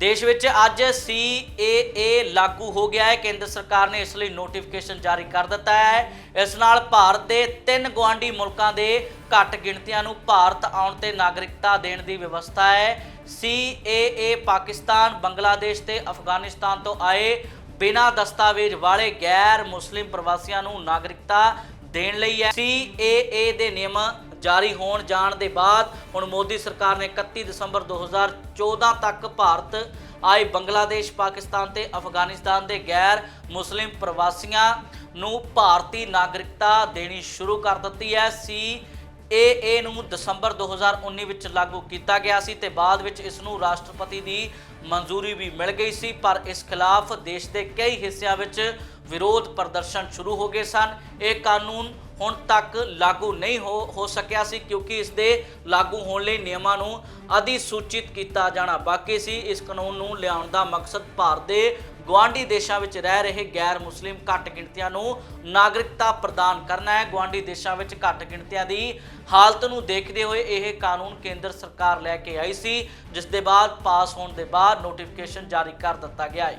ਦੇਸ਼ ਵਿੱਚ ਅੱਜ CAA ਲਾਗੂ ਹੋ ਗਿਆ ਹੈ। ਕੇਂਦਰ ਸਰਕਾਰ ਨੇ ਇਸ ਲਈ ਨੋਟੀਫਿਕੇਸ਼ਨ ਜਾਰੀ ਕਰ ਦਿੱਤਾ ਹੈ। ਇਸ ਨਾਲ ਭਾਰਤ ਦੇ ਤਿੰਨ ਗਵਾਂਢੀ ਮੁਲਕਾਂ ਦੇ ਘੱਟ ਗਿਣਤੀਆਂ ਨੂੰ ਭਾਰਤ ਆਉਣ ਤੇ ਨਾਗਰਿਕਤਾ ਦੇਣ ਦੀ ਵਿਵਸਥਾ ਹੈ। CAA ਪਾਕਿਸਤਾਨ, ਬੰਗਲਾਦੇਸ਼ ਤੇ ਅਫਗਾਨਿਸਤਾਨ ਤੋਂ ਆਏ ਬਿਨਾਂ ਦਸਤਾਵੇਜ਼ ਵਾਲੇ ਗੈਰ ਮੁਸਲਿਮ ਪ੍ਰਵਾਸੀਆਂ ਨੂੰ ਨਾਗਰਿਕਤਾ ਦੇਣ ਲਈ ਹੈ। CAA ਦੇ ਨਿਯਮ ਜਾਰੀ ਹੋਣ ਜਾਣ ਦੇ ਬਾਅਦ ਹੁਣ ਮੋਦੀ ਸਰਕਾਰ ਨੇ 31 ਦਸੰਬਰ 2014 ਤੱਕ ਭਾਰਤ ਆਏ ਬੰਗਲਾਦੇਸ਼, ਪਾਕਿਸਤਾਨ ਤੇ ਅਫਗਾਨਿਸਤਾਨ ਦੇ ਗੈਰ ਮੁਸਲਿਮ ਪ੍ਰਵਾਸੀਆਂ ਨੂੰ ਭਾਰਤੀ ਨਾਗਰਿਕਤਾ ਦੇਣੀ ਸ਼ੁਰੂ ਕਰ ਦਿੱਤੀ ਹੈ। ਸੀ ਇਹ ਇਹ ਨੂੰ ਦਸੰਬਰ 2019 ਵਿੱਚ ਲਾਗੂ ਕੀਤਾ ਗਿਆ ਸੀ ਤੇ ਬਾਅਦ ਵਿੱਚ ਇਸ ਨੂੰ ਰਾਸ਼ਟਰਪਤੀ ਦੀ ਮਨਜ਼ੂਰੀ ਵੀ ਮਿਲ ਗਈ ਸੀ, ਪਰ ਇਸ ਖਿਲਾਫ ਦੇਸ਼ ਦੇ ਕਈ ਹਿੱਸਿਆਂ ਵਿੱਚ ਵਿਰੋਧ ਪ੍ਰਦਰਸ਼ਨ ਸ਼ੁਰੂ ਹੋ ਗਏ ਸਨ। ਇਹ ਕਾਨੂੰਨ ਹੁਣ ਤੱਕ ਲਾਗੂ ਨਹੀਂ ਹੋ ਸਕਿਆ ਸੀ ਕਿਉਂਕਿ ਇਸ ਦੇ ਲਾਗੂ ਹੋਣ ਲਈ ਨਿਯਮਾਂ ਨੂੰ ਅਧਿਸੂਚਿਤ ਕੀਤਾ ਜਾਣਾ ਬਾਕੀ ਸੀ। ਇਸ ਕਾਨੂੰਨ ਨੂੰ ਲਿਆਉਣ ਦਾ ਮਕਸਦ ਭਾਰਤ ਦੇ ਗੁਆਂਢੀ ਦੇਸ਼ਾਂ ਵਿੱਚ ਰਹਿ ਰਹੇ ਗੈਰ ਮੁਸਲਿਮ ਘੱਟ ਗਿਣਤੀਆਂ ਨੂੰ ਨਾਗਰਿਕਤਾ ਪ੍ਰਦਾਨ ਕਰਨਾ ਹੈ। ਗੁਆਂਢੀ ਦੇਸ਼ਾਂ ਵਿੱਚ ਘੱਟ ਗਿਣਤੀਆਂ ਦੀ ਹਾਲਤ ਨੂੰ ਦੇਖਦੇ ਹੋਏ ਇਹ ਕਾਨੂੰਨ ਕੇਂਦਰ ਸਰਕਾਰ ਲੈ ਕੇ ਆਈ ਸੀ, ਜਿਸ ਦੇ ਬਾਅਦ ਪਾਸ ਹੋਣ ਦੇ ਬਾਅਦ ਨੋਟੀਫਿਕੇਸ਼ਨ ਜਾਰੀ ਕਰ ਦਿੱਤਾ ਗਿਆ ਹੈ।